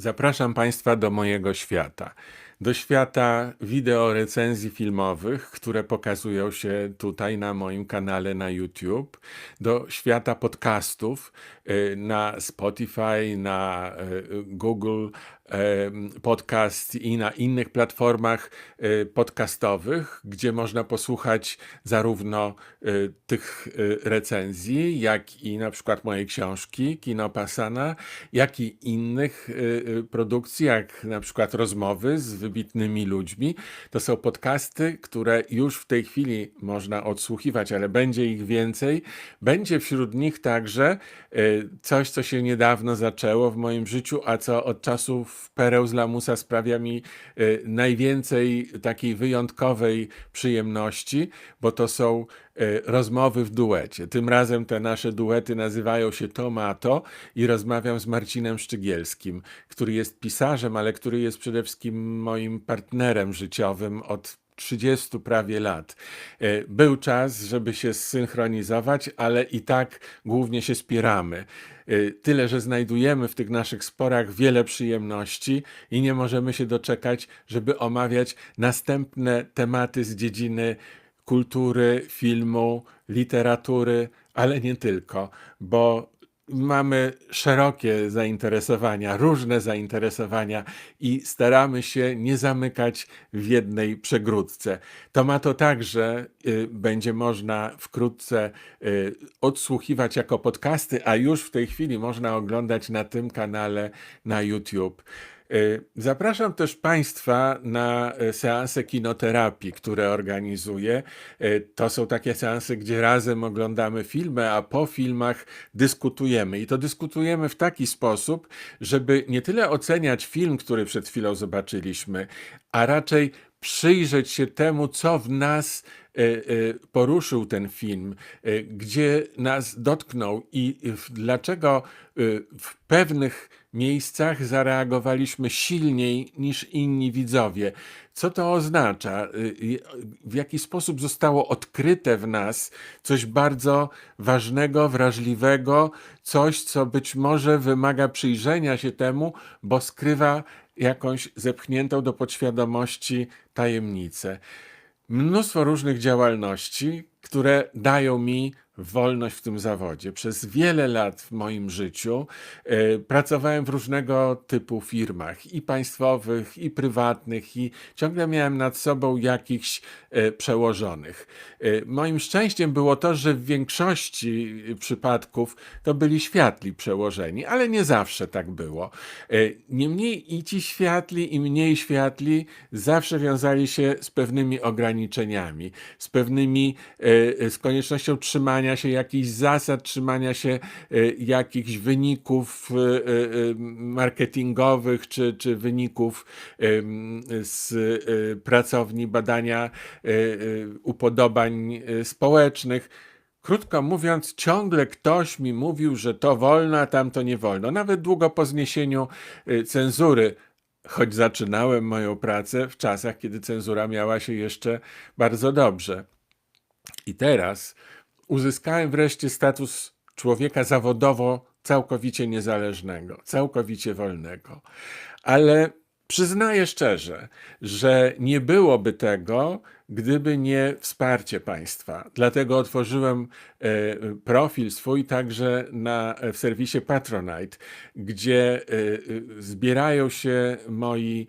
Zapraszam Państwa do mojego świata. Do świata wideo recenzji filmowych, które pokazują się tutaj na moim kanale na YouTube, do świata podcastów y, na Spotify, na y, Google y, Podcast i na innych platformach podcastowych, gdzie można posłuchać zarówno tych recenzji, jak i na przykład mojej książki Kino Pasana, jak i innych produkcji, jak na przykład rozmowy z wybitnymi ludźmi. To są podcasty, które już w tej chwili można odsłuchiwać, ale będzie ich więcej. Będzie wśród nich także y, coś, co się niedawno zaczęło w moim życiu, a co od czasów pereł z lamusa sprawia mi y, najwięcej takiej wyjątkowej przyjemności, bo to są rozmowy w duecie. Tym razem te nasze duety nazywają się Tomato i rozmawiam z Marcinem Szczygielskim, który jest pisarzem, ale który jest przede wszystkim moim partnerem życiowym od 30 prawie lat. E, Był czas, żeby się zsynchronizować, ale i tak głównie się spieramy. E, Tyle, że znajdujemy w tych naszych sporach wiele przyjemności i nie możemy się doczekać, żeby omawiać następne tematy z dziedziny kultury, filmu, literatury, ale nie tylko, bo mamy szerokie zainteresowania, różne zainteresowania i staramy się nie zamykać w jednej przegródce. To ma to także y, będzie można wkrótce y, odsłuchiwać jako podcasty, a już w tej chwili można oglądać na tym kanale na YouTube. Y, Zapraszam też Państwa na y, seanse kinoterapii, które organizuję. Y, To są takie seanse, gdzie razem oglądamy filmy, a po filmach dyskutujemy. I to dyskutujemy w taki sposób, żeby nie tyle oceniać film, który przed chwilą zobaczyliśmy, a raczej przyjrzeć się temu, co w nas e, e, poruszył ten film, e, gdzie nas dotknął i dlaczego w pewnych miejscach zareagowaliśmy silniej niż inni widzowie. Co to oznacza? W jaki sposób zostało odkryte w nas coś bardzo ważnego, wrażliwego, coś, co być może wymaga przyjrzenia się temu, bo skrywa jakąś zepchniętą do podświadomości tajemnicę. Mnóstwo różnych działalności, które dają mi wolność w tym zawodzie. Przez wiele lat w moim życiu e, pracowałem w różnego typu firmach, i państwowych, i prywatnych, i ciągle miałem nad sobą jakichś e, przełożonych. E, moim szczęściem było to, że w większości przypadków to byli światli przełożeni, ale nie zawsze tak było. Niemniej i ci światli, i mniej światli zawsze wiązali się z pewnymi ograniczeniami, z pewnymi, z koniecznością trzymania się jakichś zasad, trzymania się e, jakichś wyników e, e, marketingowych, czy, czy wyników z pracowni badania upodobań społecznych. Krótko mówiąc, ciągle ktoś mi mówił, że to wolno, a tamto nie wolno. Nawet długo po zniesieniu cenzury, choć zaczynałem moją pracę w czasach, kiedy cenzura miała się jeszcze bardzo dobrze. I teraz uzyskałem wreszcie status człowieka zawodowo całkowicie niezależnego, całkowicie wolnego. Ale przyznaję szczerze, że nie byłoby tego, gdyby nie wsparcie państwa. Dlatego otworzyłem e, profil swój także na, w serwisie Patronite, gdzie e, e, zbierają się moi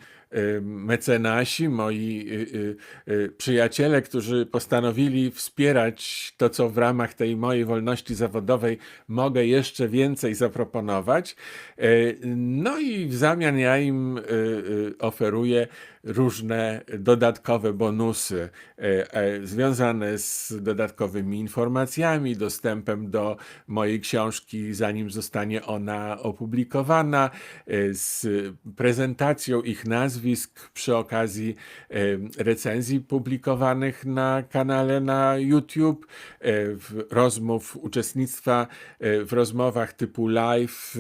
mecenasi, moi przyjaciele, którzy postanowili wspierać to, co w ramach tej mojej wolności zawodowej mogę jeszcze więcej zaproponować. No i w zamian ja im oferuję różne dodatkowe bonusy związane z dodatkowymi informacjami, dostępem do mojej książki, zanim zostanie ona opublikowana, e, z prezentacją ich nazwisk przy okazji e, recenzji publikowanych na kanale na YouTube, e, rozmów, uczestnictwa e, w rozmowach typu live e,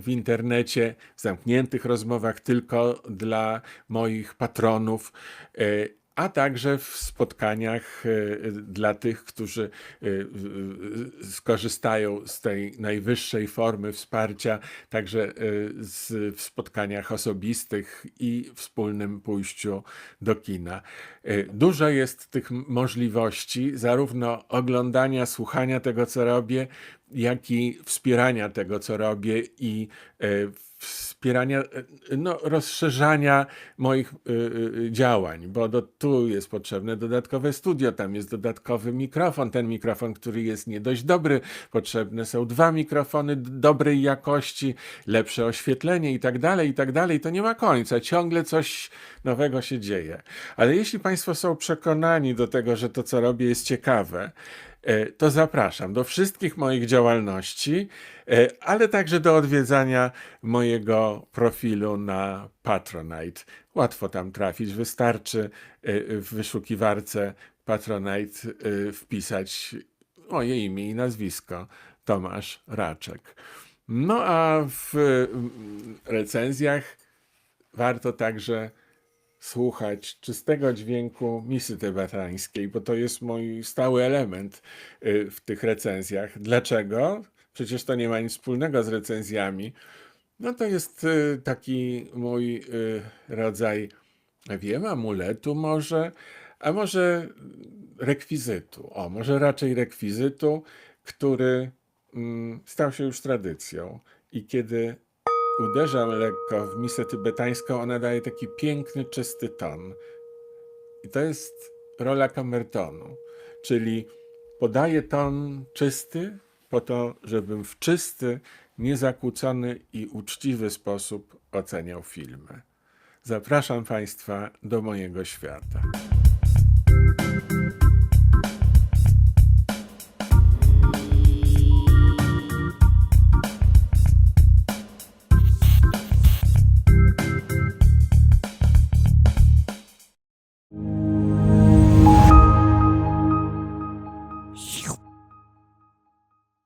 w internecie, w zamkniętych rozmowach tylko dla moich patronów. E, a także w spotkaniach e, dla tych, którzy e, e, skorzystają z tej najwyższej formy wsparcia, także e, w spotkaniach osobistych i wspólnym pójściu do kina. E, Dużo jest tych możliwości, zarówno oglądania, słuchania tego, co robię, jak i wspierania tego, co robię i e, wspierania, e, no, rozszerzania moich y, działań, bo do, tu jest potrzebne dodatkowe studio, tam jest dodatkowy mikrofon, ten mikrofon, który jest nie dość dobry, potrzebne są dwa mikrofony dobrej jakości, lepsze oświetlenie i tak dalej, i tak dalej. To nie ma końca, ciągle coś nowego się dzieje. Ale jeśli Państwo są przekonani do tego, że to, co robię, jest ciekawe, e, to zapraszam do wszystkich moich działalności, e, ale także do odwiedzania mojego profilu na Patronite. Łatwo tam trafić, wystarczy e, w wyszukiwarce Patronite e, wpisać moje imię i nazwisko Tomasz Raczek. No a w mm, recenzjach warto także słuchać czystego dźwięku misy tybetańskiej, bo to jest mój stały element y, w tych recenzjach. Dlaczego? Przecież to nie ma nic wspólnego z recenzjami. No to jest y, taki mój y, rodzaj, wiem, amuletu może, a może rekwizytu. O, może raczej rekwizytu, który mm, stał się już tradycją. I kiedy uderzam lekko w misę tybetańską, ona daje taki piękny, czysty ton. I to jest rola kamertonu, czyli podaję ton czysty po to, żebym w czysty, niezakłócony i uczciwy sposób oceniał filmy. Zapraszam Państwa do mojego świata.